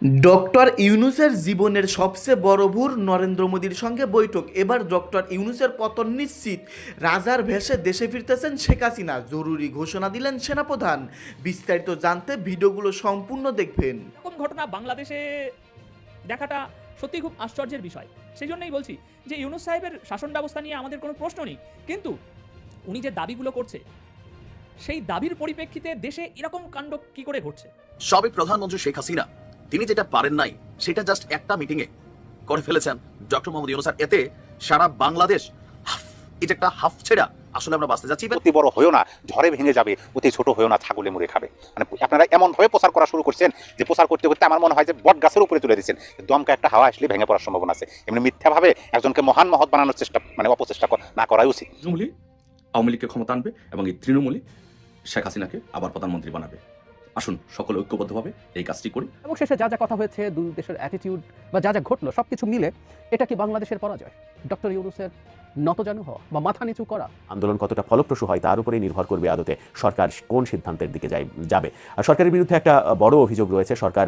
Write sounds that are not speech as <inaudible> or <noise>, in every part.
Doctor ইউনুসের জীবনের সবচেয়ে বড় ভুল নরেন্দ্র মোদীর সঙ্গে বৈঠক। এবার ডক্টর ইউনুসের পতন নিশ্চিত। রাজার ভেসে দেশে ফিরতেছেন শেখ হাসিনা। জরুরি ঘোষণা দিলেন সেনাপ্রধান। বিস্তারিত জানতে ভিডিওগুলো সম্পূর্ণ দেখবেন। এরকম ঘটনা বাংলাদেশে দেখাটা সত্যি খুব আশ্চর্যের বিষয়। সেই জন্যই বলছি যে ইউনুস সাহেবের শাসন ব্যবস্থা নিয়ে আমাদের কোনো প্রশ্ন নেই। কিন্তু উনি যে দাবিগুলো করছে সেই দাবির পরিপ্রেক্ষিতে দেশে এরকম কাণ্ড কি করে ঘটছে? সাবেক প্রধানমন্ত্রী শেখ হাসিনা তিনি যেটা পারেন নাই সেটা জাস্ট একটা মিটিং এ করে ফেলেছেন। ডক্টর মোহাম্মদ ইউনুস এতে সারা বাংলাদেশ হাফ এটা একটা হাফ ছেড়া। আসলে আমরা বাঁচতে যাচ্ছি। অতি বড় হয়েও না ঝড়ে ভেঙে যাবে অতি ছোট হয়েও না ছাগলে মুড়ে খাবে। মানে আপনারা এমন ভাবে প্রচার করা শুরু করছেন যে প্রচার করতে করতে আমার মনে হয় যে বট গাছের উপরে তুলে দিচ্ছেন। দমকা একটা হাওয়া আসলে ভেঙে পড়ার সম্ভাবনা আছে। এমনি মিথ্যাভাবে একজনকে মহান মহৎ বানানোর চেষ্টা মানে অপচেষ্টা কর- না করাই উচিত। তৃণমূলই আওয়ামী লীগকে ক্ষমতা আনবে এবং এই তৃণমূলই শেখ হাসিনাকে আবার প্রধানমন্ত্রী বানাবে। আসুন, সকলে ঐক্যবদ্ধভাবে এই কাজটি করি। এবং শেষে যা যা কথা হয়েছে, দুই দেশের অ্যাটিটিউড বা যা যা ঘটলো সব কিছু মিলে এটা কি বাংলাদেশের পরাজয়? ডক্টর ইউনুসের নতজানু হওয়া বা মাথা নিচু করা। আন্দোলন কতটা ফলপ্রসূ হয় তার উপরেই নির্ভর করবে আদতে সরকার কোন সিদ্ধান্তের দিকে যাই যাবে। আর সরকারের বিরুদ্ধে একটা বড় অভিযোগ রয়েছে। সরকার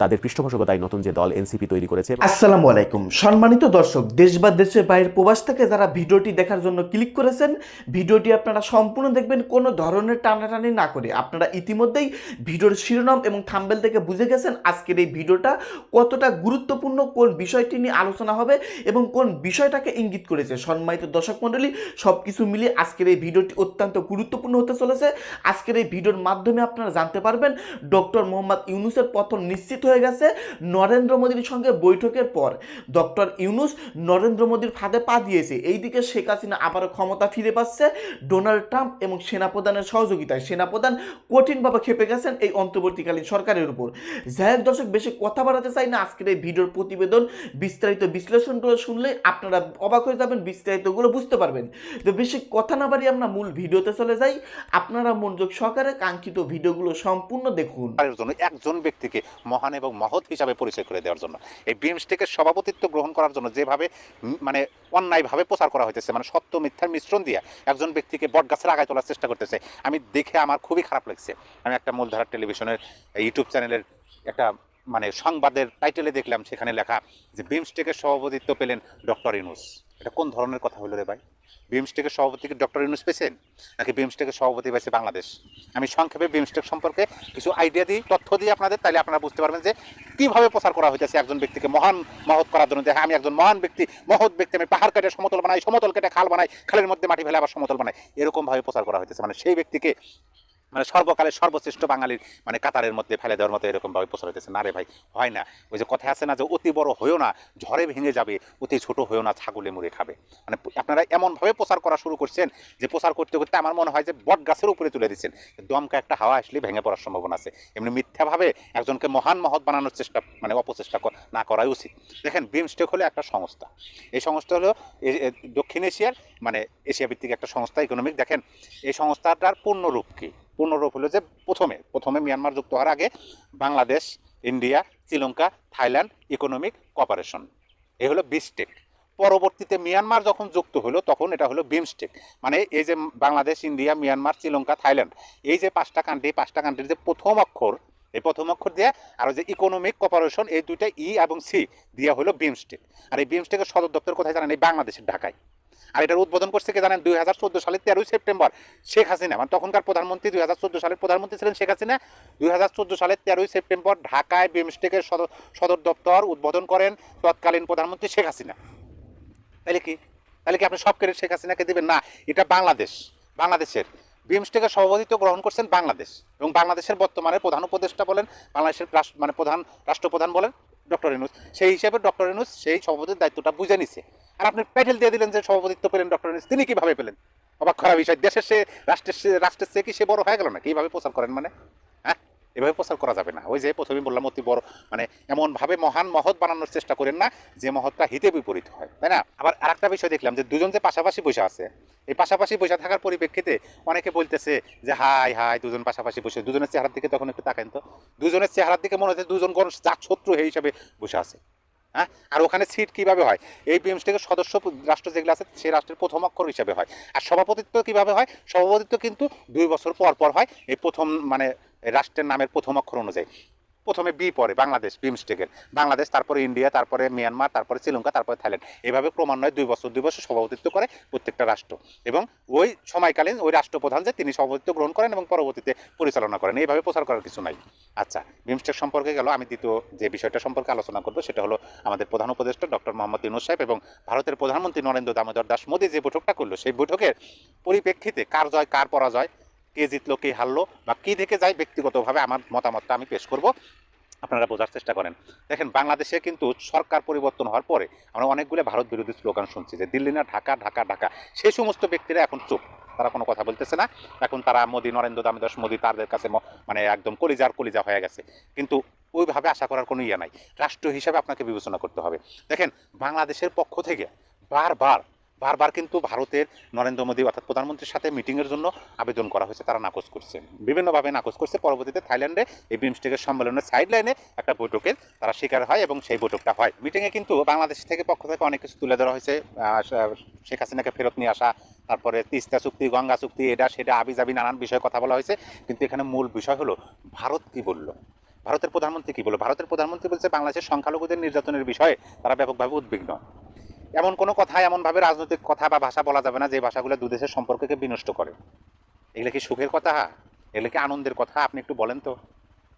তাদের পৃষ্ঠপোষকতায় নতুন যে দল এনসিপি তৈরি করেছে। আসসালামু আলাইকুম। সম্মানিত দর্শক দেশ বা দেশের বাইরের প্রবাস থেকে যারা ভিডিওটি দেখার জন্য ক্লিক করেছেন ভিডিওটি আপনারা সম্পূর্ণ দেখবেন কোনো ধরনের টানাটানি না করে। আপনারা ইতিমধ্যেই ভিডিওর শিরোনাম এবং থাম্বেল থেকে বুঝে গেছেন আজকের এই ভিডিওটা কতটা গুরুত্বপূর্ণ কোন বিষয়টি নিয়ে আলোচনা হবে এবং কোন বিষয়টাকে ইঙ্গিত করেছে। সম্মানিত দর্শক মণ্ডলী সব কিছু মিলিয়ে আজকের এই ভিডিওটি অত্যন্ত গুরুত্বপূর্ণ হতে চলেছে। আজকের এই ভিডিওর মাধ্যমে আপনারা জানতে পারবেন, ডক্টর মোহাম্মদ ইউনুসের পতন নিশ্চিত হয়ে গেছে নরেন্দ্র মোদীর সঙ্গে বৈঠকের পর। ডক্টর ইউনুস নরেন্দ্র মোদীর ফাঁদে পা দিয়েছে। এইদিকে শেখ হাসিনা আবারও ক্ষমতা ফিরে পাচ্ছে। ডোনাল্ড ট্রাম্প এবং সেনাপ্রধানের সহযোগিতায় সেনাপ্রধান কঠিনভাবে খেপে গেছেন এই অন্তর্বর্তীকালীন সরকারের উপর। যাই হোক দর্শক, বেশি কথা বাড়াতে চাই না। আজকের এই ভিডিওর প্রতিবেদন বিস্তারিত বিশ্লেষণগুলো শুনলে আপনারা অবাক হয়ে যাবেন। বিস্তারিতগুলো বুঝতে পারবেন। তো বেশি কথা না বাড়িয়ে আমরা মূল ভিডিওতে চলে যাই। আপনারা মনোযোগ সহকারে কাঙ্ক্ষিত ভিডিওগুলো সম্পূর্ণ দেখুন। জন্য একজন ব্যক্তিকে মহান এবং মহৎ হিসাবে পরিচয় করে দেওয়ার জন্য। এই বিমস্টেকের সভাপতিত্ব গ্রহণ করার জন্য যেভাবে মানে অন্যায়ভাবে প্রচার করা হইতেছে মানে সত্য মিথ্যার মিশ্রণ দিয়ে একজন ব্যক্তিকে বটগাছের আগায় তোলার চেষ্টা করতেছে, আমি দেখে আমার খুবই খারাপ লাগছে। আমি একটা মূলধারার টেলিভিশনের ইউটিউব চ্যানেলের একটা মানে সংবাদের টাইটেলে দেখলাম, সেখানে লেখা যে বিমস্টেকের সভাপতিত্ব পেলেন ডক্টর ইনুস এটা কোন ধরনের কথা হলো রে ভাই? বিমস্টেকের সভাপতিকে ডক্টর ইনুস পেয়েছেন? নাকি বিমস্টেকের সভাপতি পেয়েছে বাংলাদেশ? আমি সংক্ষেপে বিমস্টেক সম্পর্কে কিছু আইডিয়া দিই তথ্য দিই আপনাদের তাহলে আপনারা বুঝতে পারবেন যে কীভাবে প্রচার করা হইতেছে একজন ব্যক্তিকে মহান মহৎ করার জন্য। হ্যাঁ, আমি একজন মহান ব্যক্তি মহৎ ব্যক্তি আমি পাহাড় কেটে সমতল বানাই সমতল কেটে খাল বানাই খালের মধ্যে মাটি ফেলে আবার সমতল বানাই। এরকমভাবে প্রচার করা হইতেছে। মানে সেই ব্যক্তিকে মানে সর্বকালের সর্বশ্রেষ্ঠ বাঙালির মানে কাতারের মধ্যে ফেলে দেওয়ার মতো এরকম ভাবে প্রচার হইতেছে না রে ভাই, হয় না। ওই যে কথা আছে না যে, অতি বড় হয়েও না, ঝড়ে ভেঙে যাবে, অতি ছোট হয়েও না, ছাগলে মুড়ে খাবে। মানে আপনারা এমনভাবে প্রচার করা শুরু করছেন যে, প্রচার করতে করতে আমার মনে হয় যে, বট গাছের উপরে তুলে দিচ্ছেন। দমকা একটা হাওয়া আসলে ভেঙে পড়ার সম্ভাবনা আছে। এমনি মিথ্যাভাবে একজনকে মহান মহৎ বানানোর চেষ্টা মানে অপচেষ্টা না করাই উচিত। দেখেন বিমস্টেক হলো একটা সংস্থা। এই সংস্থা হলো দক্ষিণ এশিয়ার মানে এশিয়া ভিত্তিক একটা সংস্থা ইকোনমিক দেখেন, এই সংস্থাটার পূর্ণরূপ কি? পূর্ণরূপ হলো যে প্রথমে প্রথমে মিয়ানমার যুক্ত হওয়ার আগে Bangladesh, India, Sri Lanka, Thailand, economic cooperation এ হলো বিস্টেক পরবর্তীতে মিয়ানমার যখন যুক্ত হলো, তখন এটা হলো বিমস্টেক মানে এই যে Bangladesh, India, Myanmar, Sri Lanka, Thailand, এই যে পাঁচটা কান্ট্রি পাঁচটা কান্ট্রির যে প্রথম অক্ষর, এই প্রথম অক্ষর দিয়ে আর যে ইকোনমিক কপারেশন এই দুইটা ই এবং সি দিয়ে হলো বিমস্টেক আর এই বিমস্টেকের সদর দপ্তর কোথায় জানেন? এই বাংলাদেশের ঢাকায়। আর এটার উদ্বোধন করছে কে জানেন? দুই হাজার চোদ্দ সালের তেরোই সেপ্টেম্বর শেখ হাসিনা। মানে তখনকার প্রধানমন্ত্রী দুই হাজার চোদ্দ সালের প্রধানমন্ত্রী ছিলেন শেখ হাসিনা। দুই হাজার চোদ্দ সালের তেরোই সেপ্টেম্বর ঢাকায় বিমস্টেকের সদর দপ্তর উদ্বোধন করেন তৎকালীন প্রধানমন্ত্রী শেখ হাসিনা। তাহলে কি? তাহলে কি আপনি সব ক্রেডিট শেখ হাসিনাকে দেবেন? না, এটা বাংলাদেশ, বাংলাদেশের। বিমস্টেকের সভাপতিত্ব গ্রহণ করছেন বাংলাদেশ এবং বাংলাদেশের বর্তমানে প্রধান উপদেষ্টা বলেন বাংলাদেশের মানে প্রধান রাষ্ট্রপ্রধান বলেন ডক্টর ইনুস সেই হিসেবে ডক্টর ইনুস সেই সভাপতির দায়িত্বটা বুঝে নিছে। আর আপনি প্যাটেল দিয়ে দিলেন যে সভাপতিত্ব পেলেন ডক্টর ইনুস তিনি কীভাবে পেলেন? অবাক করা বিষয়, দেশের সে, রাষ্ট্রের সে রাষ্ট্রের সে কি সে বড় হয়ে গেল না এইভাবে প্রচার করেন মানে? হ্যাঁ? এভাবে প্রচার করা যাবে না। ওই যে প্রথমে বললাম, অতি বড় মানে এমনভাবে মহান মহৎ বানানোর চেষ্টা করেন না যে মহৎটা হিতে বিপরীত হয়, তাই না? আবার আরেকটা বিষয় দেখলাম যে দুজন যে পাশাপাশি বসে আছে, এই পাশাপাশি বসে থাকার পরিপ্রেক্ষিতে অনেকে বলতেছে যে, হাই হাই, দুজন পাশাপাশি বসে, দুজনের চেহারার দিকে তখন একটু তাকেন তো। দুজনের চেহারার দিকে মনে হচ্ছে দুজন কোন জাত শত্রু হিসাবে বসে আছে। হ্যাঁ? আর ওখানে সিট কীভাবে হয়? এই বিএমস্টেকের সদস্য রাষ্ট্র যেগুলো আছে, সেই রাষ্ট্রের প্রথম অক্ষর হিসাবে হয়। আর সভাপতিত্ব কীভাবে হয়? সভাপতিত্ব কিন্তু দুই বছর পর পর হয়। এই প্রথম মানে রাষ্ট্রের নামের প্রথম অক্ষর অনুযায়ী। প্রথমে বি পরে বাংলাদেশ, বিমস্টেকের। বাংলাদেশ, তারপরে ইন্ডিয়া, তারপরে মিয়ানমার, তারপরে শ্রীলঙ্কা, তারপরে থাইল্যান্ড। এভাবে ক্রমান্বয়ে দুই বছর দুই বছর সভাপতিত্ব করে প্রত্যেকটা রাষ্ট্র। এবং ওই সময়কালীন ওই রাষ্ট্রপ্রধান যে, তিনি সভাপতিত্ব গ্রহণ করেন এবং পরবর্তীতে পরিচালনা করেন। এইভাবে প্রচার করার কিছু নাই। আচ্ছা বিমস্টেক সম্পর্কে গেল। আমি দ্বিতীয় যে বিষয়টা সম্পর্কে আলোচনা করব, সেটা হলো আমাদের প্রধান উপদেষ্টা ডক্টর মোহাম্মদ ইউনুস সাহেব এবং ভারতের প্রধানমন্ত্রী নরেন্দ্র দামোদর দাস মোদী যে বৈঠকটা করল, সেই বৈঠকের পরিপ্রেক্ষিতে কার জয়, কার পরাজয় কে জিতলো, কে হারলো বা কী থেকে যায় ব্যক্তিগতভাবে আমার মতামতটা আমি পেশ করব। আপনারা বোঝার চেষ্টা করেন। দেখেন, বাংলাদেশে কিন্তু সরকার পরিবর্তন হওয়ার পরে আমরা অনেকগুলো ভারত বিরোধী স্লোগান শুনছি যে দিল্লি না ঢাকা ঢাকা ঢাকা। সেই সমস্ত ব্যক্তিরা এখন চুপ। তারা কোনো কথা বলতেছে না। এখন তারা মোদী, নরেন্দ্র দামোদর, মোদী তাদের কাছে মানে একদম কলিজার কলিজা হয়ে গেছে। কিন্তু ওইভাবে আশা করার কোনো ইয়ে নাই। রাষ্ট্র হিসাবে আপনাকে বিবেচনা করতে হবে। দেখেন, বাংলাদেশের পক্ষ থেকে বারবার বারবার কিন্তু ভারতের নরেন্দ্র মোদী অর্থাৎ প্রধানমন্ত্রীর সাথে মিটিংয়ের জন্য আবেদন করা হয়েছে, তারা নাকচ করছে। বিভিন্নভাবে নাকচ করছে। পরবর্তীতে থাইল্যান্ডে এই বিমস্টেকের সম্মেলনের সাইড লাইনে একটা বৈঠকের তারা শিকার হয় এবং সেই বৈঠকটা হয়। মিটিংয়ে কিন্তু বাংলাদেশ থেকে পক্ষ থেকে অনেক কিছু তুলে ধরা হয়েছে। শেখ হাসিনাকে ফেরত নিয়ে আসা, তারপরে তিস্তা চুক্তি, গঙ্গা চুক্তি, এটা সেটা আবি যাবি নানান বিষয়ে কথা বলা হয়েছে। কিন্তু এখানে মূল বিষয় হলো, ভারত কি বলল? ভারতের প্রধানমন্ত্রী কি বলল? ভারতের প্রধানমন্ত্রী বলছে, বাংলাদেশের সংখ্যালঘুদের নির্যাতনের বিষয়ে তারা ব্যাপকভাবে উদ্বিগ্ন। এমন কোনো কথা এমনভাবে রাজনৈতিক কথা বা ভাষা বলা যাবে না যে ভাষাগুলো দু দেশের সম্পর্ককে বিনষ্ট করে। এগুলো কি সুখের কথা? এগুলো কি আনন্দের কথা? আপনি একটু বলেন তো।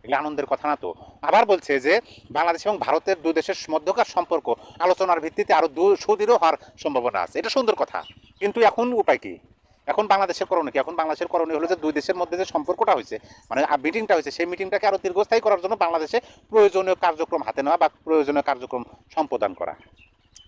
এগুলো আনন্দের কথা না তো। আবার বলছে যে বাংলাদেশ এবং ভারতের দুই দেশের মধ্যকার সম্পর্ক আলোচনার ভিত্তিতে আরও দু, সুদৃঢ় হওয়ার সম্ভাবনা আছে। এটা সুন্দর কথা। কিন্তু এখন উপায় কি? এখন বাংলাদেশের করণীয় কি? এখন বাংলাদেশের করণীয় হলো যে দুই দেশের মধ্যে যে সম্পর্কটা হয়েছে মানে মিটিংটা হয়েছে, সেই মিটিংটাকে আরও দীর্ঘস্থায়ী করার জন্য বাংলাদেশে প্রয়োজনীয় কার্যক্রম হাতে নেওয়া বা প্রয়োজনীয় কার্যক্রম সম্পাদন করা।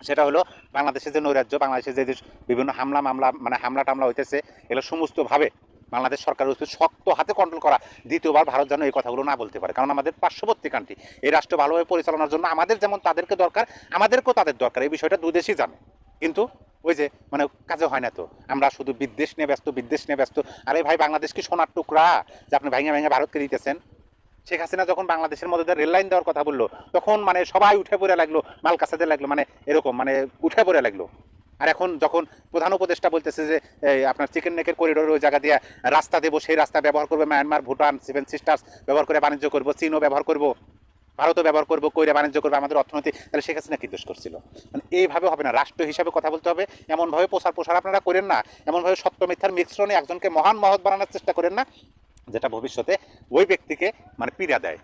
সেটা হলো বাংলাদেশের যে নৈরাজ্য, বাংলাদেশের যে বিভিন্ন হামলা, মামলা মানে হামলা টামলা হইতেছে, এগুলো সমস্তভাবে বাংলাদেশ সরকারের উচিত শক্ত হাতে কন্ট্রোল করা দ্বিতীয়বার ভারত যেন এই কথাগুলো না বলতে পারে। কারণ আমাদের পার্শ্ববর্তী কান্ট্রি এই রাষ্ট্র ভালোভাবে পরিচালনার জন্য আমাদের যেমন তাদেরকে দরকার, আমাদেরকেও তাদের দরকার। এই বিষয়টা দুই দেশই জানে। কিন্তু ওই যে মানে কাজে হয় না তো। আমরা শুধু বিদ্বেষ নিয়ে ব্যস্ত, বিদ্বেষ নিয়ে ব্যস্ত। আরে ভাই, বাংলাদেশ কি সোনার টুকরা যে আপনি ভেঙে ভেঙে ভারতকে দিতেছেন? শেখ হাসিনা যখন বাংলাদেশের মধ্যে রেল লাইন দেওয়ার কথা বলল, তখন মানে সবাই উঠে পড়ে লাগল, মাল কাছাতে লাগল মানে এরকম মানে উঠে পড়ে লাগল। আর এখন যখন প্রধান উপদেষ্টা বলতেছে যে আপনার চিকেন নেকের করিডোর ওই জায়গা দিয়ে রাস্তা দেবো, সেই রাস্তা ব্যবহার করবে মায়ানমার ভুটান সেভেন সিস্টার্স ব্যবহার করে বাণিজ্য করব, চীনও ব্যবহার করব, ভারতও ব্যবহার করব, কইরা বাণিজ্য করবে আমাদের অর্থনীতি। তাহলে শেখ হাসিনা কি দোষ করছিল? মানে এইভাবে হবে না, রাষ্ট্র হিসাবে কথা বলতে হবে, এমনভাবে প্রসার প্রসার আপনারা করেন না, এমনভাবে সত্য মিথ্যার মিশ্রণে একজনকে মহান মহৎ বানানোর চেষ্টা করেন না। যেটা ভবিষ্যতে ওই ব্যক্তিকে মানে পীড়া দেয়।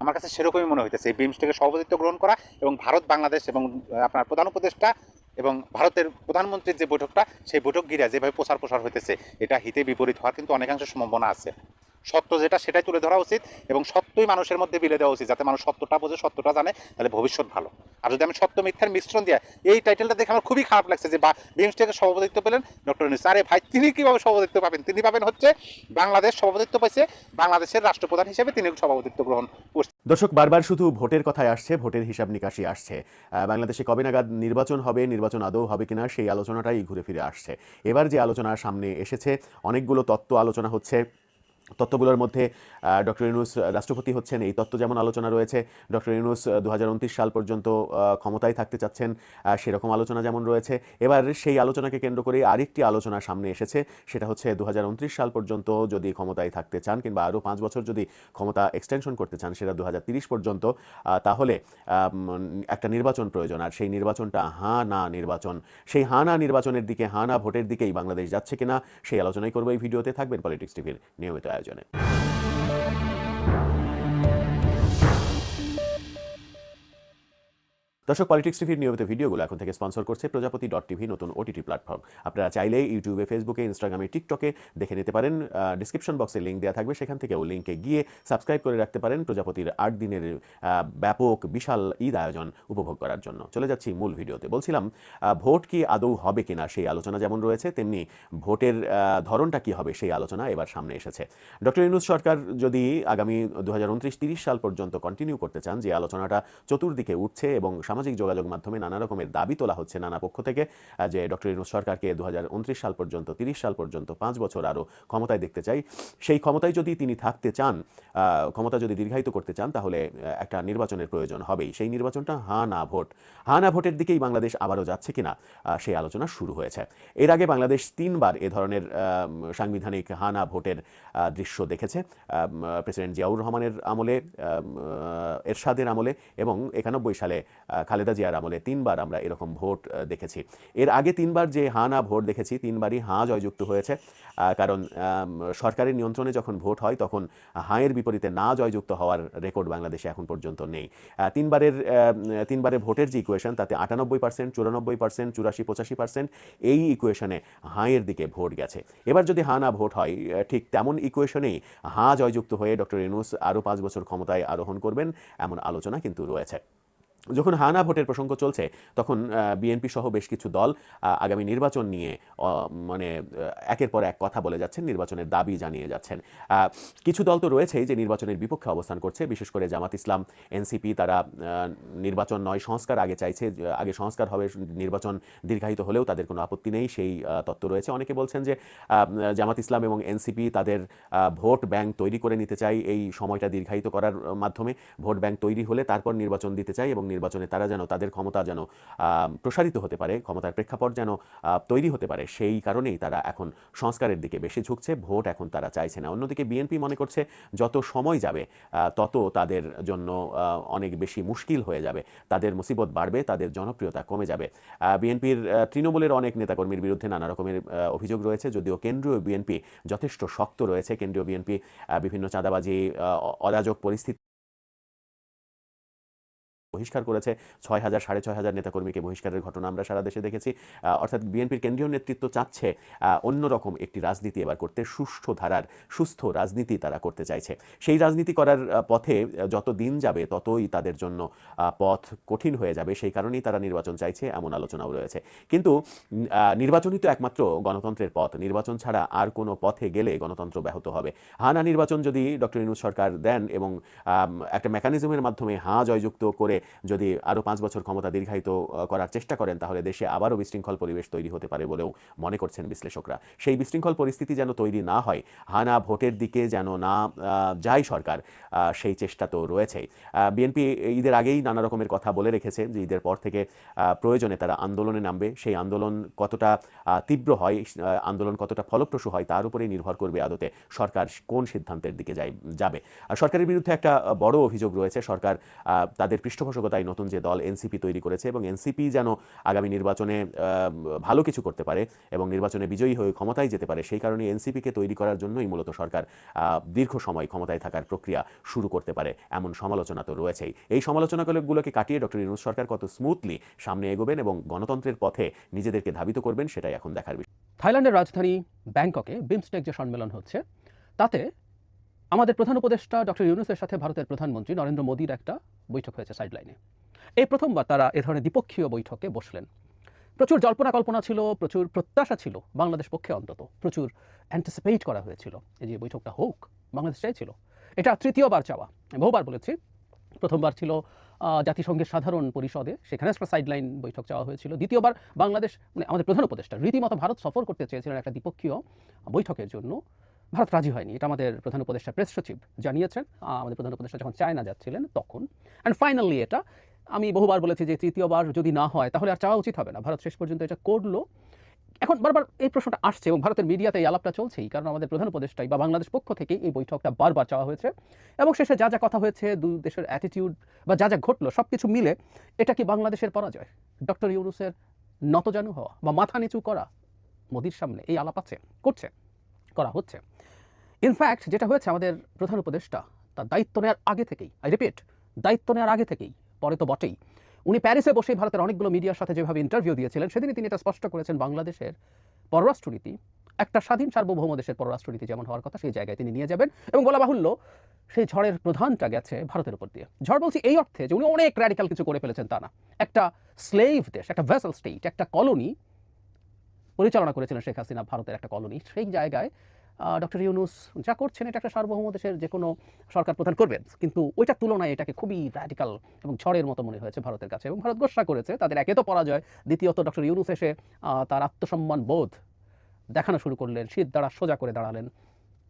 আমার কাছে সেরকমই মনে হইতেছে। এই বিমস্টেকের সভাপতিত্ব গ্রহণ করা এবং ভারত, বাংলাদেশ এবং আপনার প্রধান উপদেষ্টা এবং ভারতের প্রধানমন্ত্রীর যে বৈঠকটা, সেই বৈঠক ঘিরে যেভাবে প্রচার প্রসার হইতেছে, এটা হিতে বিপরীত হওয়ার কিন্তু অনেকাংশ সম্ভাবনা আছে। সত্য যেটা, সেটাই তুলে ধরা উচিত এবং সত্যই মানুষের মধ্যে বিলে দেওয়া উচিত যাতে মানুষ সত্যটা বোঝে, সত্যটা জানে, তাহলে ভবিষ্যৎ ভালো। আর যদি আমি সত্য, মিথ্যার মিশ্রণ দিয়া, এই টাইটেলটা দেখে আমার খুবই খারাপ লাগছে যে বিমস্টেকের সভাপতিত্ব পেলেন ডক্টর ইউনুস। আরে ভাই, তিনি কীভাবে সভাপতিত্ব পাবেন? তিনি পাবেন হচ্ছে বাংলাদেশ সভাপতিত্ব পাইছে, বাংলাদেশের রাষ্ট্রপ্রধান হিসেবে তিনি সভাপতিত্ব গ্রহণ করছেন দর্শক, বারবার শুধু ভোটের কথায় আসছে, ভোটের হিসাব নিকাশি আসছে। বাংলাদেশে কবে নাগাদ নির্বাচন হবে, নির্বাচন আদৌ হবে কিনা, সেই আলোচনাটাই ঘুরে ফিরে আসছে। এবার যে আলোচনা সামনে এসেছে, অনেকগুলো তত্ত্ব আলোচনা হচ্ছে। তত্ত্বগুলোর মধ্যে ডক্টর ইউনুস রাষ্ট্রপতি হচ্ছেন। এই তত্ত্ব যেমন আলোচনা রয়েছে, ডক্টর ইউনুস দু সাল পর্যন্ত ক্ষমতায় থাকতে চাচ্ছেন সেরকম আলোচনা যেমন রয়েছে। এবার সেই আলোচনাকে কেন্দ্র করে আরেকটি আলোচনা সামনে এসেছে, সেটা হচ্ছে দু হাজার উনত্রিশ সাল পর্যন্ত যদি ক্ষমতায় থাকতে চান কিংবা আরও পাঁচ বছর যদি ক্ষমতা এক্সটেনশন করতে চান, সেটা দু পর্যন্ত তাহলে একটা নির্বাচন প্রয়োজন। আর সেই নির্বাচনটা হাঁ না নির্বাচন। সেই হাঁ না নির্বাচনের দিকে হাঁ না ভোটের দিকেই বাংলাদেশ যাচ্ছে কিনা, সেই আলোচনাই করব এই ভিডিওতে। থাকবেন পলিটিক্স টিভির নিয়মিত আয়োজনে দর্শক পলিটিক্স টিভির নিয়মিত ভিডিওগুলো এখন থেকে স্পন্সর করছে প্রজাপতি ডট টিভি নতুন ওটিটি প্ল্যাটফর্ম আপনারা চাইলেই ইউটিউবে ফেসবুকে ইনস্টাগ্রামে টিকটকে দেখে নিতে পারেন। ডিসক্রিপশন বক্সে লিঙ্ক দেওয়া থাকবে। সেখান থেকেও লিঙ্কে গিয়ে সাবস্ক্রাইব করে রাখতে পারেন প্রজাপতির আট দিনের ব্যাপক, বিশাল ঈদ আয়োজন উপভোগ করার জন্য। চলে যাচ্ছি মূল ভিডিওতে। বলছিলাম ভোট কি আদৌ হবে কিনা সেই আলোচনা যেমন রয়েছে, তেমনি ভোটের ধরনটা কি হবে সেই আলোচনা এবার সামনে এসেছে। ডক্টর ইউনুস সরকার যদি আগামী দু হাজার সাল পর্যন্ত কন্টিনিউ করতে চান, যে আলোচনাটা চতুর্দিকে উঠছে এবং সামাজিক যোগাযোগ মাধ্যমে নানা রকমের দাবি তোলা হচ্ছে নানা পক্ষ থেকে যে ডক্টর ইউনুস সরকারকে দু হাজার উনত্রিশ সাল পর্যন্ত, তিরিশ সাল পর্যন্ত পাঁচ বছর আরও ক্ষমতায় দেখতে চাই। সেই ক্ষমতায় যদি তিনি থাকতে চান ক্ষমতা যদি দীর্ঘায়িত করতে চান, তাহলে একটা নির্বাচনের প্রয়োজন হবেই। সেই নির্বাচনটা হা না ভোট। হা না ভোটের দিকেই বাংলাদেশ আবারও যাচ্ছে কিনা সেই আলোচনা শুরু হয়েছে। এর আগে বাংলাদেশ তিনবার এ ধরনের সাংবিধানিক হা না ভোটের দৃশ্য দেখেছে প্রেসিডেন্ট জিয়াউর রহমানের আমলে এরশাদের আমলে এবং একানব্বই সালে খালেদা জিয়ার আমলে তিনবার আমরা এরকম ভোট দেখেছি। এর আগে তিনবার যে হা না ভোট দেখেছি তিনবারই হাঁ জয়যুক্ত হয়েছে কারণ সরকারের নিয়ন্ত্রণে যখন ভোট হয় তখন হাঁয়ের বিপরীতে না জয়যুক্ত হওয়ার রেকর্ড বাংলাদেশে এখন পর্যন্ত নেই। তিনবারের আহ, তিনবারের ভোটের যে ইকুয়েশন তাতে আটানব্বই পার্সেন্ট চুরানব্বই পার্সেন্ট চুরাশি পঁচাশি পার্সেন্ট এই ইকুয়েশনে হাঁয়ের দিকে ভোট গেছে। এবার যদি হাঁ না ভোট হয় ঠিক তেমন ইকুয়েশনেই হাঁ জয়যুক্ত হয়ে ডক্টর ইউনুস আরও পাঁচ বছর ক্ষমতায় আরোহণ করবেন এমন আলোচনা কিন্তু রয়েছে। যখন হানা ভোটের প্রসঙ্গ চলছে, তখন বিএনপি সহ বেশ কিছু দল আগামী নির্বাচন নিয়ে মানে একের পর এক কথা বলে যাচ্ছেন, নির্বাচনের দাবি জানিয়ে যাচ্ছেন। কিছু দল তো রয়েছেই যে নির্বাচনের বিপক্ষে অবস্থান করছে, বিশেষ করে জামাত ইসলাম এনসিপি তারা নির্বাচন নয়, সংস্কার আগে চাইছে, আগে সংস্কার হবে, নির্বাচন দীর্ঘায়িত হলেও তাদের কোনো আপত্তি নেই, সেই তত্ত্ব রয়েছে। অনেকে বলছেন যে জামাত ইসলাম এবং এনসিপি তাদের ভোট ব্যাংক তৈরি করে নিতে চাই এই সময়টা দীর্ঘায়িত করার মাধ্যমে, ভোট ব্যাংক তৈরি হলে তারপর নির্বাচন দিতে চাই এবং নির্বাচনে তারা যেন, তাদের ক্ষমতা যেন প্রসারিত হতে পারে, ক্ষমতার প্রেক্ষাপট যেন তৈরি হতে পারে, সেই কারণেই তারা এখন সংস্কারের দিকে বেশি ঝুঁকছে, ভোট এখন তারা চাইছে না। অন্যদিকে বিএনপি মনে করছে, যত সময় যাবে তত তাদের জন্য অনেক বেশি মুশকিল হয়ে যাবে, তাদের মুসিবত বাড়বে, তাদের জনপ্রিয়তা কমে যাবে। বিএনপির তৃণমূলের অনেক নেতাকর্মীর বিরুদ্ধে নানা রকমের অভিযোগ রয়েছে, যদিও কেন্দ্রীয় বিএনপি যথেষ্ট শক্ত রয়েছে, কেন্দ্রীয় বিএনপি বিভিন্ন চাঁদাবাজি অরাজক পরিস্থিতি বহিষ্কার করেছে। ছয় হাজার, সাড়ে ছয় হাজার নেতাকর্মীকে বহিষ্কারের ঘটনা আমরা সারা দেশে দেখেছি। অর্থাৎ বিএনপির কেন্দ্রীয় নেতৃত্ব চাচ্ছে অন্যরকম একটি রাজনীতি এবার করতে। সুষ্ঠু ধারার, সুস্থ রাজনীতি তারা করতে চাইছে। সেই রাজনীতি করার পথে যত দিন যাবে, ততই তাদের জন্য পথ কঠিন হয়ে যাবে। সেই কারণেই তারা নির্বাচন চাইছে এমন আলোচনাও রয়েছে। কিন্তু নির্বাচনই তো একমাত্র গণতন্ত্রের পথ। নির্বাচন ছাড়া আর কোনো পথে গেলে গণতন্ত্র ব্যাহত হবে। হা, না, নির্বাচন যদি ডক্টর ইনুজ সরকার দেন এবং একটা মেকানিজমের মাধ্যমে হাঁ, জয়যুক্ত করে যদি আরও পাঁচ বছর ক্ষমতা দীর্ঘায়িত করার চেষ্টা করেন, তাহলে দেশে আবারও বিশৃঙ্খল পরিবেশ তৈরি হতে পারে বলেও মনে করছেন বিশ্লেষকরা। সেই বিশৃঙ্খল পরিস্থিতি যেন তৈরি না হয়, হানা ভোটের দিকে যেন না যায় সরকার সেই চেষ্টা তো রয়েছেই। বিএনপি ঈদের আগেই নানা রকমের কথা বলে রেখেছে যে ঈদের পর থেকে প্রয়োজনে তারা আন্দোলনে নামবে। সেই আন্দোলন কতটা তীব্র হয় আন্দোলন কতটা ফলপ্রসূ হয়, তার উপরেই নির্ভর করবে আদতে সরকার কোন সিদ্ধান্তের দিকে যাই, যাবে। সরকারের বিরুদ্ধে একটা বড় অভিযোগ রয়েছে। সরকার তাদের পৃষ্ঠপোষকতায় নতুন যে দল এনসিপি তৈরি করেছে এবং এনসিপি যেন আগামী নির্বাচনে ভালো কিছু করতে পারে এবং নির্বাচনে বিজয়ী হয়ে ক্ষমতায় যেতে পারে, সেই কারণে এনসিপিকে তৈরি করার জন্যই মূলত সরকার দীর্ঘ সময় ক্ষমতায় থাকার প্রক্রিয়া শুরু করতে পারে, এমন সমালোচনা তো রয়েছেই। এই সমালোচনাগুলোকে কাটিয়ে ডক্টর ইউনুস সরকার কত স্মুথলি সামনে এগোবেন এবং গণতন্ত্রের পথে নিজেদেরকে ধাবিত করবেন সেটাই এখন দেখার বিষয়। থাইল্যান্ডের রাজধানী ব্যাংককে বিমস্টেক যে সম্মেলন হচ্ছে, তাতে আমাদের প্রধান উপদেষ্টা ডক্টর ইউনুসের সাথে ভারতের প্রধানমন্ত্রী নরেন্দ্র মোদীর একটা বৈঠক হয়েছে সাইডলাইনে এই প্রথমবার তারা এ ধরনের দ্বিপক্ষীয় বৈঠকে বসলেন। প্রচুর জল্পনা কল্পনা ছিল, প্রচুর প্রত্যাশা ছিল বাংলাদেশ পক্ষে অন্তত। প্রচুর অ্যান্টিসিপেট করা হয়েছিল এই যে বৈঠকটা হোক, বাংলাদেশ চাইছিল। এটা তৃতীয়বার চাওয়া। বহুবার বলেছি, প্রথমবার ছিল জাতিসংঘের সাধারণ পরিষদে। সেখানে একটা সাইডলাইন বৈঠক চাওয়া হয়েছিল। দ্বিতীয়বার বাংলাদেশ মানে আমাদের প্রধান উপদেষ্টা রীতিমতো ভারত সফর করতে চেয়েছিলেন একটা দ্বিপক্ষীয় বৈঠকের জন্য। ভারত রাজি হয়নি। এটা আমাদের প্রধান উপদেষ্টা প্রেস সচিব জানিয়েছেন। আমাদের প্রধান উপদেষ্টা যখন চায়না যাচ্ছিলেন তখন। অ্যান্ড ফাইনালি এটা, আমি বহুবার বলেছি যে তৃতীয়বার যদি না হয়, তাহলে আর চাওয়া উচিত হবে না। ভারত শেষ পর্যন্ত এটা করল। এখন বারবার এই প্রশ্নটা আসছে এবং ভারতের মিডিয়াতে এই আলাপটা চলছেই, কারণ আমাদের প্রধান উপদেষ্টাই বা বাংলাদেশ পক্ষ থেকে এই বৈঠকটা বারবার চাওয়া হয়েছে। এবং শেষে যা যা কথা হয়েছে দু দেশের অ্যাটিটিউড বা যা যা ঘটলো সব কিছু মিলে এটা কি বাংলাদেশের পরাজয়? ডক্টর ইউনুসের নতজানু হওয়া বা মাথা নিচু করা মোদির সামনে এই আলাপ আছে, করছে। করা হচ্ছে। ইনফ্যাক্ট যেটা হয়েছে আমাদের প্রধান উপদেষ্টা, তার দায়িত্ব নেওয়ার আগে থেকেই আই রিপিট দায়িত্ব নেওয়ার আগে থেকেই, পরে তো বটেই, উনি প্যারিসে বসে ভারতের অনেকগুলো মিডিয়ার সাথে যেভাবে ইন্টারভিউ দিয়েছিলেন, সেদিনই তিনি এটা স্পষ্ট করেছেন, বাংলাদেশের পররাষ্ট্রনীতি, একটা স্বাধীন সার্বভৌম দেশের পররাষ্ট্রনীতি যেমন হওয়ার কথা, সেই জায়গায় তিনি নিয়ে যাবেন এবং বলা বাহুল্য, সেই ঝড়ের প্রধানটা গেছে ভারতের উপর দিয়ে। ঝড় বলছি এই অর্থে যে উনি অনেক র্যাডিক্যাল কিছু করে ফেলেছেন তা না। একটা স্লেভ দেশ, একটা ভেসেল স্টেট একটা কলোনি পরিচালনা করেছিলেন শেখ হাসিনা ভারতের একটা কলোনি। সেই জায়গায় ডক্টর ইউনুস যা করছেন এটা একটা সার্বভৌম দেশের যে কোনো সরকার প্রধান করবেন। কিন্তু ওইটার তুলনায় এটাকে খুবই র্যাডিক্যাল এবং ঝড়ের মতো মনে হয়েছে ভারতের কাছে। এবং ভারত গোসা করেছে তাদের একে তো পরাজয়, দ্বিতীয়ত ডক্টর ইউনুস এসে তার আত্মসম্মান বোধ দেখানো শুরু করলেন, শীত দ্বারা সোজা করে দাঁড়ালেন,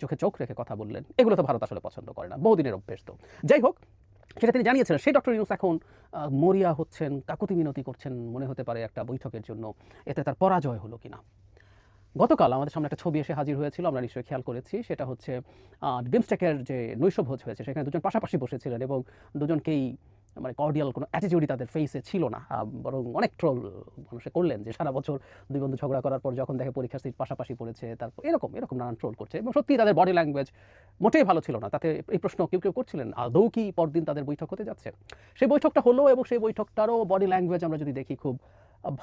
চোখে চোখ রেখে কথা বললেন। এগুলো তো ভারত আসলে পছন্দ করে না, বহুদিনের অভ্যেস তো। যাই হোক সেটা তিনি জানিয়েছিলেন। সেই ডক্টর ইউনুস এখন মরিয়া হচ্ছেন, কাকুতি মিনতি করছেন মনে হতে পারে একটা বৈঠকের জন্য। এতে তার পরাজয় হলো কিনা? গতকাল আমাদের সামনে একটা ছবি এসে হাজির হয়েছিল, আমরা নিশ্চয়ই খেয়াল করেছি। সেটা হচ্ছে বিমস্টেকের যে নৈশভোজ হয়েছে, সেখানে দুজন পাশাপাশি বসেছিলেন এবং দুজনকেই মানে কর্ডিয়াল কোনো অ্যাটিটিউডই তাদের ফেসে ছিল না। বরং অনেক ট্রোল মানুষে করলেন যে সারা বছর দুই বন্ধু ঝগড়া করার পর যখন দেখে পরীক্ষার সিট পাশাপাশি পড়েছে, তারপর এরকম এরকম নানান ট্রোল করছে। এবং সত্যি তাদের বডি ল্যাঙ্গুয়েজ মোটেই ভালো ছিল না। তাতে এই প্রশ্ন কেউ কেউ করছিলেন, আদৌ কি পরদিন তাদের বৈঠক হতে যাচ্ছে? সেই বৈঠকটা হলো এবং সেই বৈঠকটারও বডি ল্যাঙ্গুয়েজ আমরা যদি দেখি, খুব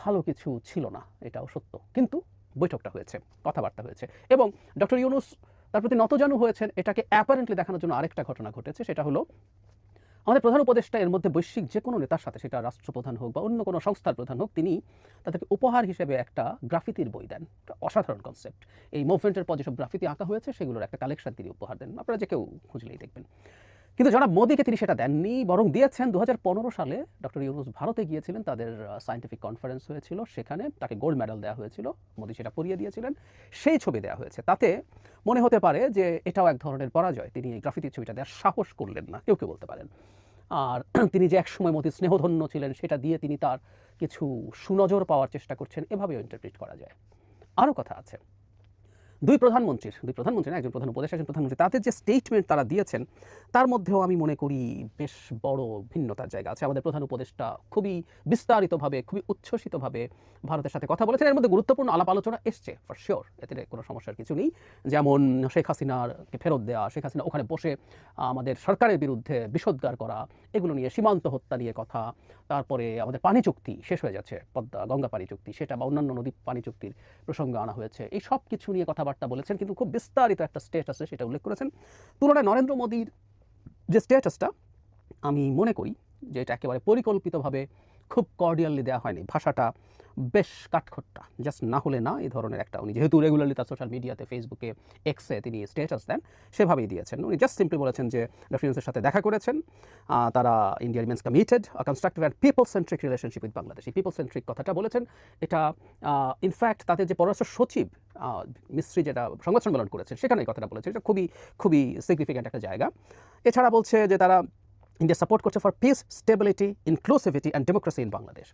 ভালো কিছু ছিল না, এটাও সত্য। কিন্তু বৈঠকটা হয়েছে, কথাবার্তা হয়েছে। এবং ডক্টর ইউনুস তার প্রতি নতজানু হয়েছেন। এটাকে অ্যাপারেন্টলি দেখানোর জন্য আরেকটা ঘটনা ঘটেছে, সেটা হলো আমাদের প্রধান উপদেষ্টা এর মধ্যে বৈশ্বিক যে কোনো নেতার সাথে, সেটা রাষ্ট্রপ্রধান হোক বা অন্য কোনো সংস্থার প্রধান হোক, তিনি তাদেরকে উপহার হিসেবে একটা গ্রাফিতির বই দেন। একটা অসাধারণ কনসেপ্ট এই মুভমেন্টের পর যেসব গ্রাফিতি আঁকা হয়েছে, সেগুলোর একটা কালেকশন তিনি উপহার দেন। আপনারা যে কেউ খুঁজলেই দেখবেন। কিন্তু জনাব মোদীকে তিনি সেটা দেননি, বরং দিয়েছেন। দু হাজার পনেরো সালে ডক্টর ইউনুস ভারতে গিয়েছিলেন, তাদের সায়েন্টিফিক কনফারেন্স হয়েছিল। সেখানে তাকে গোল্ড মেডেল দেওয়া হয়েছিল। মোদী সেটা পরিয়ে দিয়েছিলেন। সেই ছবি দেওয়া হয়েছে। তাতে মনে হতে পারে যে এটাও এক ধরনের পরাজয়। তিনি এই গ্রাফিতির ছবিটা দেওয়ার সাহস করলেন না, কেউ কেউ বলতে পারেন। আর <clears throat> তিনি যে একসময় মতি স্নেহধন্য ছিলেন, সেটা দিয়ে তিনি তার কিছু সুনজর পাওয়ার চেষ্টা করছেন। এভাবেও ইন্টারপ্রিট করা যায়। আরও কথা আছে। দুই প্রধানমন্ত্রীর, দুই প্রধানমন্ত্রী না, একজন প্রধান উপদেশ একজন প্রধানমন্ত্রী, তাদের যে স্টেটমেন্ট তারা দিয়েছেন, তার মধ্যেও আমি মনে করি বেশ বড় ভিন্নতার জায়গা আছে। আমাদের প্রধান উপদেষ্টা খুবই বিস্তারিতভাবে, খুবই উচ্ছ্বসিতভাবে ভারতের সাথে কথা বলেছেন। এর মধ্যে গুরুত্বপূর্ণ আলাপ আলোচনা এসছে ফর শিওর এতে কোনো সমস্যার কিছু নেই। যেমন শেখ হাসিনারকে ফেরত দেওয়া শেখ হাসিনা ওখানে বসে আমাদের সরকারের বিরুদ্ধে বিষোদ্গার করা, এগুলো নিয়ে সীমান্ত হত্যা নিয়ে কথা, তারপরে আমাদের পানি চুক্তি শেষ হয়ে যাচ্ছে, পদ্মা, গঙ্গা পানি চুক্তি, সেটা বা অন্যান্য নদী পানি চুক্তির প্রসঙ্গে আনা হয়েছে। এই সব কিছু নিয়ে কথাবার্তা বলেছেন, কিন্তু খুব বিস্তারিত একটা স্টেট আছে সেটা উল্লেখ করেছেন। তুলনায় নরেন্দ্র মোদীর যে স্ট্যাটাসটা আমি মনে করি যে এটা একেবারে পরিকল্পিতভাবে খুব কর্ডিয়ালি দেওয়া হয়নি। ভাষাটা বেশ কাঠখোট্টা। জাস্ট না হলে না, এই ধরনের একটা উনি যেহেতু রেগুলারলি তার সোশ্যাল মিডিয়াতে ফেসবুকে এক্সে তিনি স্ট্যাটাস দেন, সেভাবেই দিয়েছেন। উনি জাস্ট সিম্পলি বলেছেন যে ডক্টর সাথে দেখা করেছেন। তারা India remains committed constructive and people centric relationship with Bangladesh এই পিপল সেন্ট্রিক কথাটা বলেছেন। এটা ইনফ্যাক্ট তাদের যে পররাষ্ট্র সচিব মিস্ত্রি যেটা সংবাদ সম্মেলন করেছেন, সেখানে এই কথাটা বলেছেন। এটা খুবই খুবই সিগনিফিক্যান্ট একটা জায়গা। এছাড়া বলছে যে তারা ইন্ডিয়া সাপোর্ট করছে for peace stability inclusivity and democracy in Bangladesh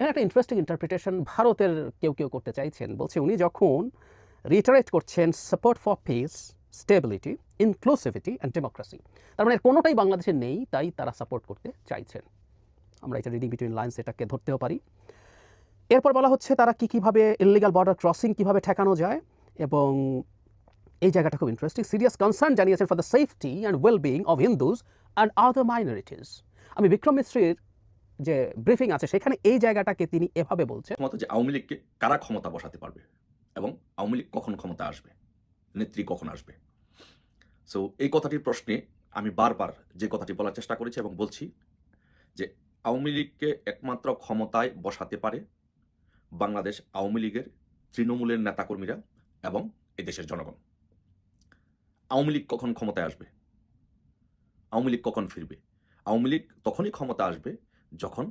এর একটা ইন্টারেস্টিং ইন্টারপ্রিটেশন ভারতের কেউ কেউ করতে চাইছেন। বলছে উনি যখন রিটারেট করছেন support for peace stability inclusivity and democracy তার মানে কোনোটাই বাংলাদেশে নেই, তাই তারা সাপোর্ট করতে চাইছেন। আমরা এটা রিডিং বিটুইন লাইন্স এটাকে ধরতেও পারি। এরপর বলা হচ্ছে তারা কী কীভাবে ইলিগাল বর্ডার ক্রসিং কীভাবে ঠেকানো যায় এবং এই জায়গাটা খুব ইন্টারেস্টিং সিরিয়াস কনসার্ন জানিয়েছেন for the safety and well being of Hindus and other minorities আমি বিক্রম মিশ্রির যে ব্রিফিং আছে, সেখানে এই জায়গাটাকে তিনি এভাবে বলছেন। মতো যে আওয়ামী লীগকে কারা ক্ষমতা বসাতে পারবে এবং আওয়ামী লীগ কখন ক্ষমতা আসবে, নেত্রী কখন আসবে? সো এই কথাটির প্রশ্নে আমি বারবার যে কথাটি বলার চেষ্টা করেছি এবং বলছি যে আওয়ামী লীগকে একমাত্র ক্ষমতায় বসাতে পারে বাংলাদেশ আওয়ামী লীগের তৃণমূলের নেতাকর্মীরা এবং এদেশের জনগণ। আওয়ামী লীগ কখন ক্ষমতায় আসবে? আওয়ামী লীগ কখন ফিরবে? আওয়ামী লীগ তখনই ক্ষমতা আসবে যখন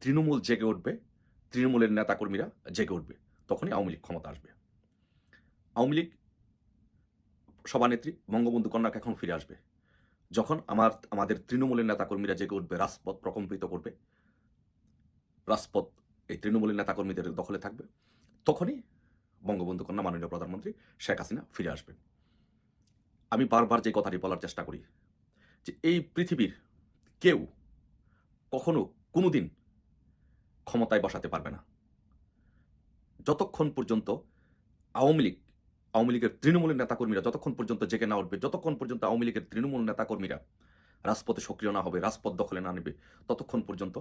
তৃণমূল জেগে উঠবে, তৃণমূলের নেতাকর্মীরা জেগে উঠবে, তখনই আওয়ামী লীগ ক্ষমতা আসবে। আওয়ামী লীগ সভানেত্রী বঙ্গবন্ধু কন্যাকে এখন ফিরে আসবে। যখন আমার, আমাদের তৃণমূলের নেতাকর্মীরা জেগে উঠবে, রাজপথ প্রকম্পিত করবে, রাজপথ, এই তৃণমূলের নেতাকর্মীদের দখলে থাকবে, তখনই বঙ্গবন্ধু কন্যা মাননীয় প্রধানমন্ত্রী শেখ হাসিনা ফিরে আসবে আমি বারবার যে কথাটি বলার চেষ্টা করি, যে এই পৃথিবীর কেউ কখনো কোনোদিন ক্ষমতায় বসাতে পারবে না। যতক্ষণ পর্যন্ত আওয়ামী লীগ, আওয়ামী লীগের তৃণমূলের নেতাকর্মীরা যতক্ষণ পর্যন্ত জেগে না উঠবে, যতক্ষণ পর্যন্ত আওয়ামী লীগের তৃণমূল নেতাকর্মীরা রাজপথে সক্রিয় না হবে, রাজপথ দখলে না নেবে, ততক্ষণ পর্যন্ত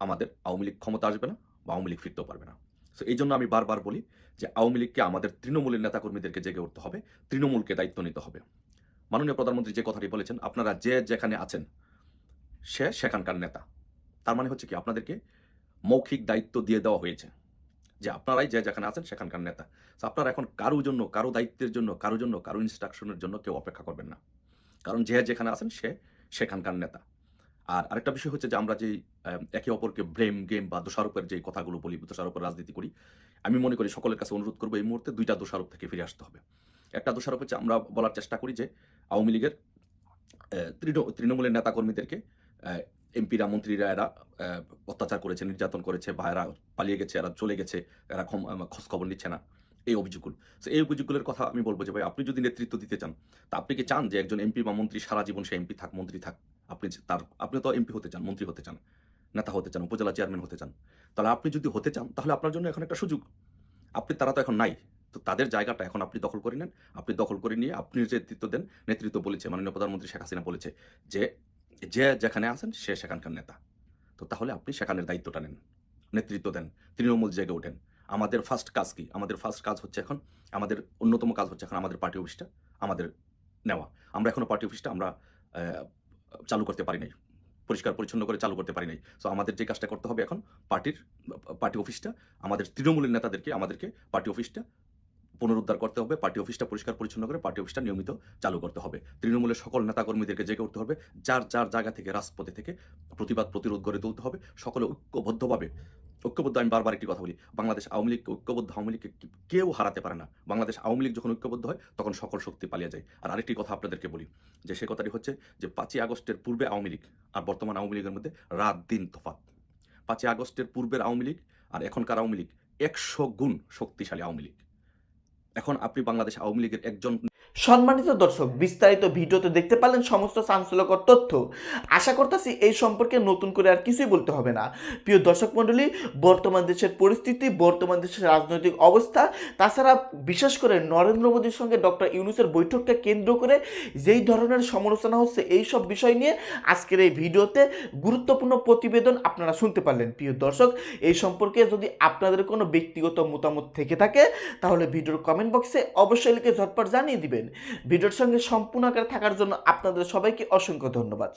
আমাদের আওয়ামী লীগ ক্ষমতা আসবে না বা আওয়ামী লীগ ফিরতেও পারবে না। সো এই জন্য আমি বারবার বলি যে আওয়ামী লীগকে আমাদের তৃণমূলের নেতাকর্মীদেরকে জেগে উঠতে হবে, তৃণমূলকে দায়িত্ব নিতে হবে। মাননীয় প্রধানমন্ত্রী যে কথাটি বলেছেন, আপনারা যে যেখানে আছেন, সে সেখানকার নেতা। তার মানে হচ্ছে কি, আপনাদেরকে মৌখিক দায়িত্ব দিয়ে দেওয়া হয়েছে যে আপনারাই যে যেখানে আছেন সেখানকার নেতা। আপনারা এখন কারোর জন্য, কারও দায়িত্বের জন্য কারোর জন্য, কারও ইনস্ট্রাকশনের জন্য কেউ অপেক্ষা করবেন না। কারণ যে যেখানে আছেন সে সেখানকার নেতা। আর আরেকটা বিষয় হচ্ছে যে আমরা যে একে অপরকে ব্লেম গেম বা দোষারোপের যে কথাগুলো বলি, দোষারোপের রাজনীতি করি, আমি মনে করি সকলের কাছে অনুরোধ করব এই মুহূর্তে দুইটা দোষারোপ থেকে ফিরে আসতে হবে। একটা দোষারোপ হচ্ছে আমরা বলার চেষ্টা করি যে, আওয়ামী লীগের তৃণমূলের নেতাকর্মীদেরকে এমপিরা, মন্ত্রীরা এরা অত্যাচার করেছে, নির্যাতন করেছে বা এরা পালিয়ে গেছে, এরা চলে গেছে, এরা খোঁজ খবর নিচ্ছে না। এই অভিযোগগুলো। So, এই অভিযোগগুলোর কথা আমি বলব যে, ভাই, আপনি যদি নেতৃত্ব দিতে চান, তা আপনি কি চান যে, একজন এমপি বা মন্ত্রী সারা জীবন সে এমপি থাক, মন্ত্রী থাক? আপনি তার, আপনি তো এমপি হতে চান, মন্ত্রী হতে চান, নেতা হতে চান, উপজেলা চেয়ারম্যান হতে চান। তাহলে আপনি যদি হতে চান, তাহলে আপনার জন্য এখন একটা সুযোগ। আপনি, তারা তো এখন নাই। তো তাদের জায়গাটা এখন আপনি দখল করে নেন। আপনি দখল করে নিয়ে আপনি নেতৃত্ব দেন, নেতৃত্ব বলেছে, মাননীয় প্রধানমন্ত্রী শেখ হাসিনা বলেছে যে যে যেখানে আছেন, সে সেখানকার নেতা। তো তাহলে আপনি সেখানের দায়িত্বটা নেন, নেতৃত্ব দেন, তৃণমূল জেগে ওঠেন। আমাদের ফার্স্ট কাজ কি? আমাদের ফার্স্ট কাজ হচ্ছে এখন, আমাদের অন্যতম কাজ হচ্ছে এখন আমাদের পার্টি অফিসটা আমাদের নেওয়া। আমরা এখনও পার্টি অফিসটা আমরা চালু করতে পারি নাই। পরিষ্কার পরিচ্ছন্ন করে চালু করতে পারি নাই। সো আমাদের যে কাজটা করতে হবে এখন পার্টির পার্টি অফিসটা আমাদের তৃণমূলের নেতাদেরকে, আমাদেরকে পার্টি অফিসটা পুনরুদ্ধার করতে হবে পার্টি অফিসটা পরিষ্কার পরিচ্ছন্ন করে পার্টি অফিসটা নিয়মিত চালু করতে হবে। তৃণমূলের সকল নেতাকর্মীদেরকে জেগে উঠতে হবে, যার যার জায়গা থেকে, রাজপথে থেকে প্রতিবাদ, প্রতিরোধ গড়ে তুলতে হবে। সকলে ঐক্যবদ্ধভাবে ঐক্যবদ্ধ, আমি বারবার একটি কথা বলি, বাংলাদেশ আওয়ামী লীগকে ঐক্যবদ্ধ, আওয়ামী লীগকে কেউ হারাতে পারে না। বাংলাদেশ আওয়ামী লীগ যখন ঐক্যবদ্ধ হয়, তখন সকল শক্তি পালিয়ে যায়। আর আরেকটি কথা আপনাদেরকে বলি, যে সে কথাটি হচ্ছে যে পাঁচই আগস্টের পূর্বে আওয়ামী লীগ আর বর্তমান আওয়ামী লীগের মধ্যে রাত দিন তফাত পাঁচই আগস্টের পূর্বের আওয়ামী লীগ আর এখনকার আওয়ামী লীগ একশো গুণ শক্তিশালী আওয়ামী লীগ। এখন আপনি বাংলাদেশ আওয়ামী লীগের একজন সম্মানিত দর্শক, বিস্তারিত ভিডিওতে দেখতে পারলেন সমস্ত চাঞ্চল্যকর তথ্য। আশা করতেছি এই সম্পর্কে নতুন করে আর কিছুই বলতে হবে না। প্রিয় দর্শক মণ্ডলী, বর্তমান দেশের পরিস্থিতি, বর্তমান দেশের রাজনৈতিক অবস্থা, তাছাড়া বিশেষ করে নরেন্দ্র মোদীর সঙ্গে ডক্টর ইউনুসের বৈঠককে কেন্দ্র করে যেই ধরনের সমালোচনা হচ্ছে, এই সব বিষয় নিয়ে আজকের এই ভিডিওতে গুরুত্বপূর্ণ প্রতিবেদন আপনারা শুনতে পারলেন। প্রিয় দর্শক, এই সম্পর্কে যদি আপনাদের কোনো ব্যক্তিগত মতামত থেকে থাকে, তাহলে ভিডিওর কমেন্ট বক্সে অবশ্যই লিখে ঝটপট জানিয়ে দিবেন। ভিডিওর সঙ্গে সম্পূর্ণ আকারে থাকার জন্য আপনাদের সবাইকে অসংখ্য ধন্যবাদ।